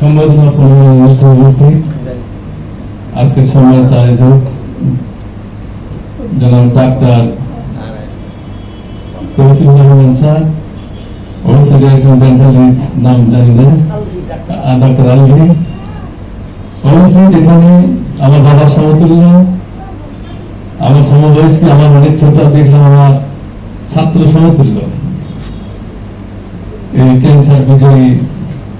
পরিমাণ অনুষ্ঠান উপস্থিত আজকে সম্মানিত আয়োজক জনাব ডাক্তার তহসিল রহমান স্যার ওড়িশার একজন ডেন্টালিস্ট নাম জানি না ডাক্তার আলভি। অবশ্যই এখানে আমার বাবার সমতুল্য। আমার সমবয়স্ক আমার অনেক ছোট, দেখলাম আমার ছাত্র সমতুল্য। এই ক্যান্সার বিজয়ী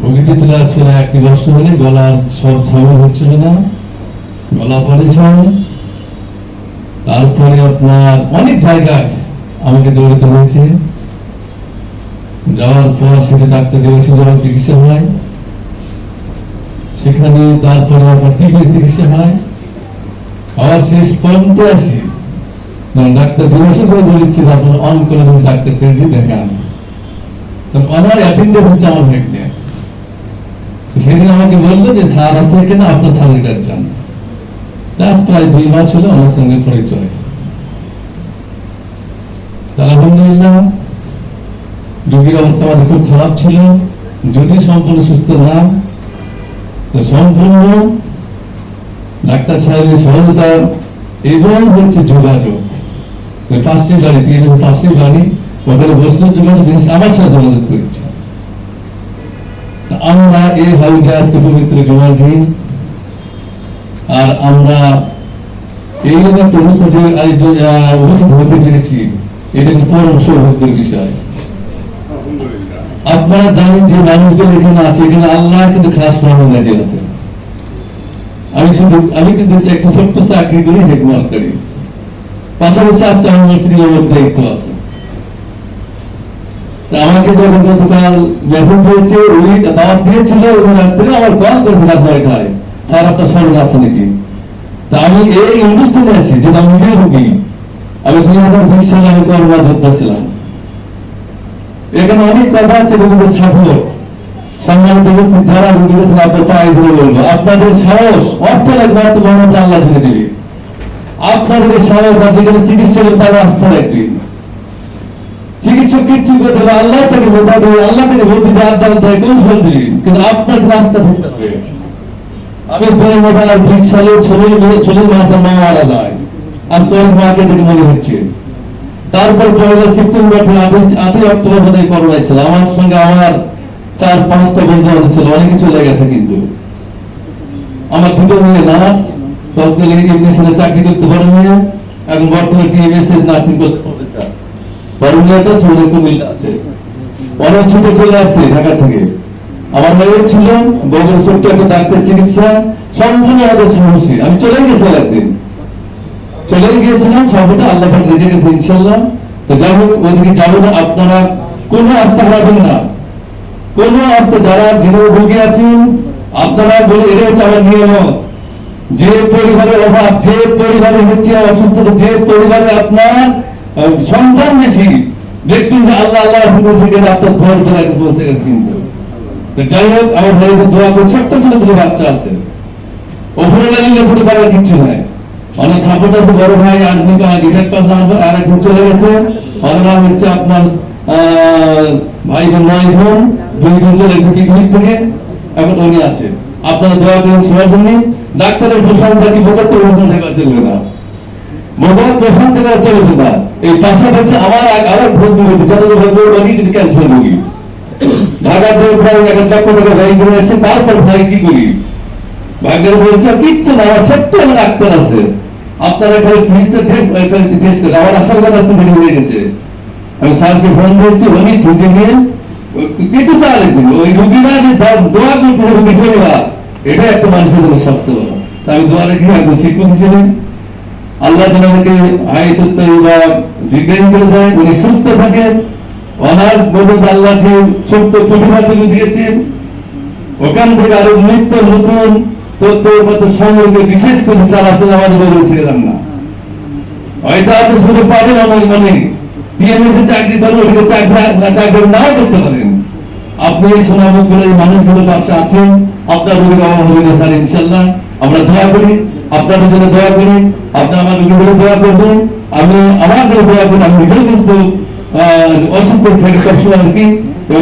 ভোগীতে চলে গলার সব গলা তারপরে আপনার অনেক জায়গায় আমাকে দৌড়াতে হয়েছে। যাওয়ার পর শেষে ডাক্তার দেবেছে যাওয়ার চিকিৎসা হয়। সেখানে তারপরে টিভি চিকিৎসা হয়। আবার শেষ, পর্যন্ত আসি। ডাক্তার করে অন করে ডাক্তার থেকে দেখান। আমার অ্যাটেন্ডেন্স হচ্ছে আমার ভাগ্নে সেদিন আমাকে বলল যে, স্যার আছে এখানে আপনার স্যানিটার যান লাস্ট প্রায় দুই মাস হলো আমার সঙ্গে পরিচয়। আলহামদুলিল্লাহ, রোগীর অবস্থা আমাদের খুব খারাপ ছিল। যদি সম্পূর্ণ সুস্থ না, তো সম্পূর্ণ ডাক্তার সাহেবের সহযোগিতা এবং হচ্ছে যোগাযোগ। পাঁচটি গাড়ি তিন পাঁচটি গাড়ি ওখানে বসলে, যোগাযোগ আমার সাথে যোগাযোগ করেছে আমরা এই হাউজে আজকে পবিত্র জমা দিই আর আমরা এই অনুষ্ঠান পেরেছি। এটা পরম সৌভাগ্যের বিষয়। আপনারা জানেন যে মানুষগুলো এখানে আছে, এখানে আল্লাহ কিন্তু খাস রহমান আছে। আমি শুধু, আমি কিন্তু একটা ছোট্ট চাকরি করি, হেডমাস্টারি। পাশাপাশি আজকে আমার দায়িত্ব আছে। আমাকে যখন গতকাল মেসেজ দিয়েছে, উনি দাওয়াত দিয়েছিল এবং রাত্রে আমার কল করেছে রাত নয়টায় স্যার, আপনার স্মরণ আছে নাকি? তা আমি এই অনুষ্ঠানে আছি, যেটা আমি নিজে রুগী। আমি দুই হাজার বিশ সালে আমি কর্মা যোদ্ধা ছিলাম। এখানে অনেক কথা আছে রোগীদের সাফল্য। সম্মানিত উপস্থিত যারা রোগীদের ছিল আপনার পায়ে ধরে বলব, আপনাদের সাহস, অর্থ লাগবে, অর্থ মহান আল্লাহ ধরে দেবে। আপনাদের সাহস আর যেখানে চিকিৎসকের তারা আস্থা রাখবে চিকিৎসক কিচ্ছু করতে আল্লাহ দেবে আল্লাহ যে আড্ডা দেয় কিন্তু আপনার রাস্তা হবে। আমি বিশ সালে মে আর মাকে দেখে মনে হচ্ছে। তারপর সেপ্টেম্বর থেকে আটই অক্টোবর বোধহয় করোনা ছিল। আমার সঙ্গে আমার চার, পাঁচটা বন্ধু ছিল, অনেকে চলে গেছে কিন্তু। আমার দুটো মেয়ে নার্স এডুকেশনে চাকরি করতে মেয়ে এখন বর্তমানে টিএমএস নার্সিং করতে বড় মেয়েটা ছোট কুমিল্লা আছে। অনেক ছোট আসছে ঢাকা থেকে। আমার মেয়ের ছিল একটা ডাক্তার চিকিৎসা, সম্পূর্ণ আমাদের সমস্যা আমি চলে গেছি একদিন। চলে গিয়েছিলাম, সবটা আল্লাহ রেখে গেছে ইনশাল্লাহ তো যাব না, আপনারা কোনো আস্থা হারাবেন না। কোন আস্থা, যারা আছেন, আপনারা বলে এটা হচ্ছে আমার নিয়ম যে পরিবারে অভাব, যে পরিবারে হচ্ছে অসুস্থতা, যে পরিবারে আপনার সন্তান বেশি। দেখবেন যে আল্লাহ আল্লাহ রাসূল বলছে আপনার ধর ধরে বলছে কিন্তু। যাই হোক, আমার ভাইকে দোয়া করছি ছোট্ট ছোট দুটো বাচ্চা আছে। ওপরে লাগলে পুরো পারার কিচ্ছু নাই। অনেক সাপোর্টার তো বড় ভাই নাম্বার আর একজন চলে গেছে। ওনারা হচ্ছে আপনার ভাই বোন নয় জন দুইজন চলে গেছে পিকনিক থেকে। এখন উনি আছে। আপনারা দোয়া করুন সবার জন্য। ডাক্তারের প্রশংসা কি বোকার তো প্রশংসা করা চলবে না। মোবাইল প্রশংসা করা চলবে না। এই পাশাপাশি আমার আরেক বন্ধু রয়েছে যাদের বলব রোগী কিন্তু ক্যান্সার রোগী ঢাকা থেকে প্রায় এক লক্ষ টাকা ব্যয় করে এসে তারপর ভাই কি করি? ভাগ্যের বলছে কিচ্ছু না, আমার ছোট্ট আমার ডাক্তার আছে। আপনারা এখানে ফিজটা টেস্ট করে, আমার কথা হয়ে গেছে। আমি স্যারকে ফোন করছি, উনি ঢুকে নিয়ে কিছু ওই রুগীরা যে দোয়া- রুগী এটা একটা মানুষের স্বাস্থ্য আমি দোয়া রেখে শিক্ষক আল্লাহ যেন আমাকে আয়তত্ব বা বিজ্ঞান করে দেয় উনি সুস্থ থাকেন। অনার মদত আল্লাহ যে ছোট্ট প্রতিভা তিনি দিয়েছেন, ওখান থেকে আরও নিত্য নতুন তথ্য সংগ্রহকে বিশেষ করে চালাতে আমাদের বলেছিলাম না। হয়তো আপনি সুযোগ পাবেন আমার মানে পিএমএসে চাকরি করলে ওখানে চাকরি না, চাকরি নাও করতে পারেন। আপনি এই সোনামুখগুলোর মানুষগুলো পাশে আছেন, আপনার স্যার ইনশাল্লাহ আমরা দোয়া করি আপনাদের জন্য দোয়া করি আপনি আমার রোগীগুলো দোয়া করবেন আমি আমার জন্য দোয়া আমি নিজেও কিন্তু অসুস্থ থেকে সবসময় আর কি।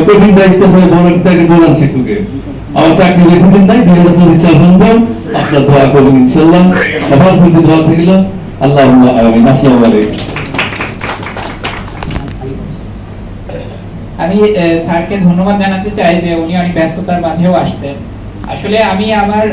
কঠিন দায়িত্ব হয়ে বড় চাকরি প্রধান শিক্ষকের আপনার আমি স্যারকে ধন্যবাদ জানাতে চাই যে উনি অনেক ব্যস্ততার মাঝেও আসছেন। আসলে আমি আমার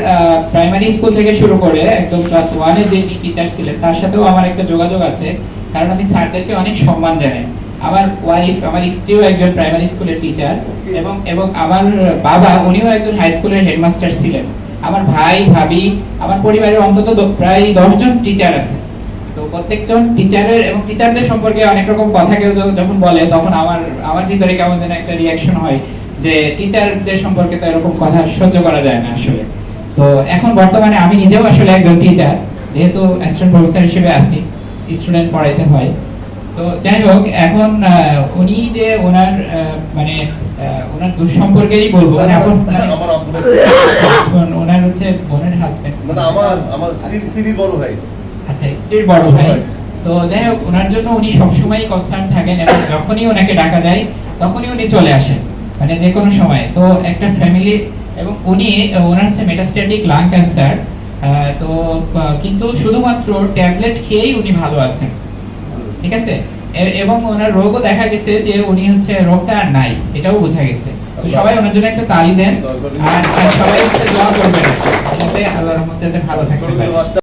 প্রাইমারি স্কুল থেকে শুরু করে একদম ক্লাস ওয়ানে যে টিচার ছিলেন, তার সাথেও আমার একটা যোগাযোগ আছে। কারণ আমি স্যারদেরকে অনেক সম্মান জানাই। আমার ওয়াইফ আমার স্ত্রীও একজন প্রাইমারি স্কুলের টিচার এবং এবং আমার বাবা, উনিও একজন হাই স্কুলের হেডমাস্টার ছিলেন। আমার ভাই, ভাবি, আমার পরিবারের অন্তত প্রায় দশজন টিচার আছে। তো প্রত্যেকজন টিচারের এবং টিচারদের সম্পর্কে অনেক রকম কথা কেউ যখন বলে, তখন আমার আমার ভিতরে কেমন যেন একটা রিয়াকশন হয়। যে টিচারদের সম্পর্কে তো এরকম কথা সহ্য করা যায় না আসলে। তো এখন বর্তমানে আমি নিজেও আসলে একজন টিচার যেহেতু অ্যাসিস্ট্যান্ট প্রফেসর হিসেবে আছি স্টুডেন্ট পড়াইতে হয়। তো যাই হোক এখন উনি যে ওনার মানে ওনার দুঃসম্পর্কেরই বলব। মানে এখন মানে- আমার ওনার হচ্ছে বোনের হাজবেন্ড মানে আমার আমার স্ত্রী- স্ত্রী বড় ভাই। আচ্ছা স্ত্রীর বড় ভাই। তো যাই হোক ওনার জন্য উনি সবসময় কনসার্ন থাকেন এবং যখনই ওনাকে ডাকা যায় তখনই উনি চলে আসেন। মানে যে কোনো সময়। তো একটা ফ্যামিলি এবং উনি, ওনার হচ্ছে মেটাস্ট্যাটিক লাং ক্যান্সার তো কিন্তু শুধুমাত্র ট্যাবলেট খেয়েই উনি ভালো আছেন। ঠিক আছে? এবং ওনার রোগও দেখা গেছে যে উনি হচ্ছে রোগটা আর নাই, এটাও বোঝা গেছে। তো সবাই ওনার জন্য একটা তালি দেন। আর সবাই হচ্ছে দোয়া করবেন। আল্লাহর রহমতে ভালো থাকতে পারে।